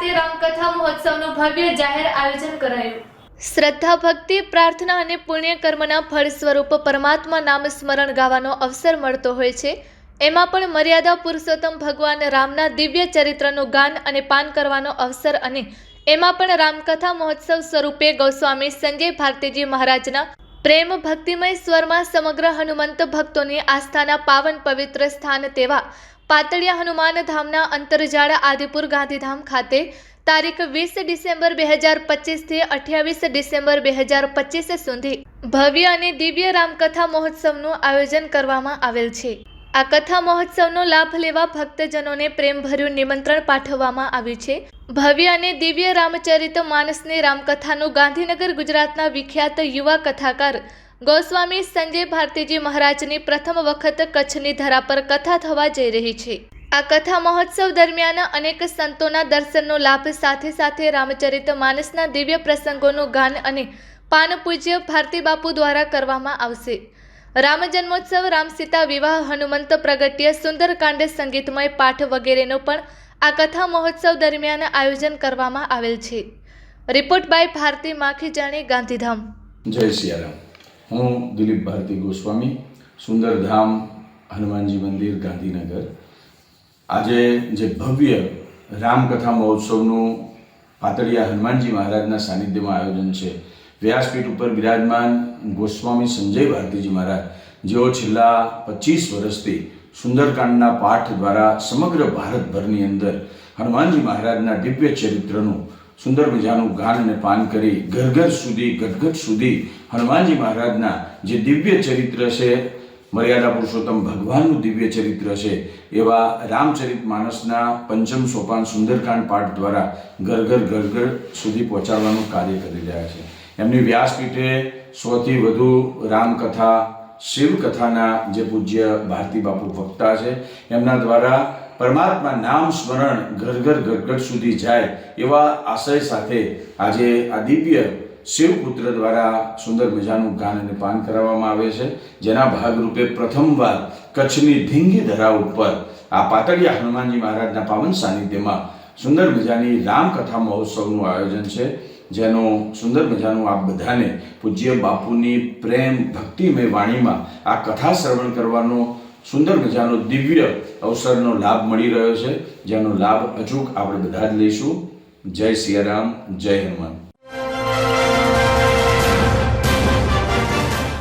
મહોત્સવનું ભવ્ય જાહેર આયોજન કરાયું. શ્રદ્ધા, ભક્તિ, પ્રાર્થના અને પુણ્યકર્મના ફળ સ્વરૂપ પરમાત્મા નામ સ્મરણ ગાવાનો અવસર મળતો હોય છે. એમાં પણ મર્યાદા પુરુષોત્તમ ભગવાન રામના દિવ્ય ચરિત્રનું ગાન અને પાન કરવાનો અવસર અને એમાં પણ રામકથા મહોત્સવ સ્વરૂપે ગૌસ્વામી સંજય ભારતીજી મહારાજના પ્રેમ ભક્તિમય સ્વરમાં સમગ્ર હનુમંત ભક્તોની આસ્થાના પાવન પવિત્ર સ્થાન તેવા પાતળિયા હનુમાન ધામના અંતરજાળ આદિપુર ગાંધીધામ ખાતે તારીખ વીસ ડિસેમ્બર બે હજાર પચીસથી અઠ્યાવીસ ડિસેમ્બર બે હજાર પચીસ સુધી ભવ્ય અને દિવ્ય રામકથા મહોત્સવનું આયોજન કરવામાં આવેલ છે. આ કથા મહોત્સવનો લાભ લેવા ભક્તજનોને પ્રેમભર્યું નિમંત્રણ પાઠવવામાં આવ્યું છે. ભવ્ય અને દિવ્ય રામચરિત માનસની રામકથાનું ગાંધીનગર ગુજરાતના વિખ્યાત યુવા કથાકાર ગોસ્વામી સંજય ભારતીજી મહારાજની પ્રથમ વખત કચ્છની ધરા પર કથા થવા જઈ રહી છે. આ કથા મહોત્સવ દરમિયાન અનેક સંતોના દર્શનનો લાભ સાથે સાથે રામચરિત માનસના દિવ્ય પ્રસંગોનું ગાન અને પાન પૂજ્ય ભારતી બાપુ દ્વારા કરવામાં આવશે. રામ જન્મોત્સવ, રામ સીતા વિવાહ, હનુમંત પ્રગટ્ય, સુંદરકાંડ સંગીતમય પાઠ વગેરેનો પણ આ કથા મહોત્સવ દરમિયાન આયોજન કરવામાં આવેલ છે. Report by Bharti Makhijani Gandhidham. જય સિયારામ. હું દિલીપ ભારતી ગોસ્વામી, સુંદરધામ, હનુમાનજી મંદિર, ગાંધીનગર. આજે જે ભવ્ય રામકથા મહોત્સવનું પાતળિયા હનુમાનજી મહારાજના સાનિધ્યમાં આયોજન છે, વ્યાસપીઠ ઉપર બિરાજમાન ગોસ્વામી સંજય ભારતીજી મહારાજ, જેઓ છેલ્લા પચીસ વર્ષથી સુંદરકાંડના પાઠ દ્વારા સમગ્ર ભારતભરની અંદર હનુમાનજી મહારાજના દિવ્ય ચરિત્રનું સુંદર મજાનું ગાન અને પાન કરી ઘર ઘર સુધી ગટગટ સુધી હનુમાનજી મહારાજના જે દિવ્ય ચરિત્ર છે, મર્યાદા પુરુષોત્તમ ભગવાનનું દિવ્ય ચરિત્ર છે, એવા રામચરિત માનસના પંચમ સોપાન સુંદરકાંડ પાઠ દ્વારા ઘર ઘર ઘર ઘર સુધી પહોંચાડવાનું કાર્ય કરી રહ્યા છે. એમની વ્યાસપીઠે સૌથી વધુ રામકથા, શિવકથાના જે પૂજ્ય ભારતી બાપુ વક્તા છે, એમના દ્વારા પરમાત્મા નામ સ્મરણ ઘર ઘર ઘરઘટ સુધી જાય એવા આશય સાથે આજે આ દિવ્ય શિવપુત્ર દ્વારા સુંદર મજાનું ગાન અને પાન કરાવવામાં આવે છે. જેના ભાગરૂપે પ્રથમવાર કચ્છની ધીંગી ધરા ઉપર આ પાતળિયા હનુમાનજી મહારાજના પાવન સાનિધ્યમાં સુંદર મજાની રામકથા મહોત્સવનું આયોજન છે. જેનું સુંદર મજાનું આપ બધાને પૂજ્ય બાપુની પ્રેમ ભક્તિમય વાણીમાં આ કથા શ્રવણ કરવાનો સુંદર મજાનો દિવ્ય અવસરનો લાભ મળી રહ્યો છે. જેનો લાભ અચૂક આપણે બધા જ લઈશું. જય સિયારામ, જય હનુમાન.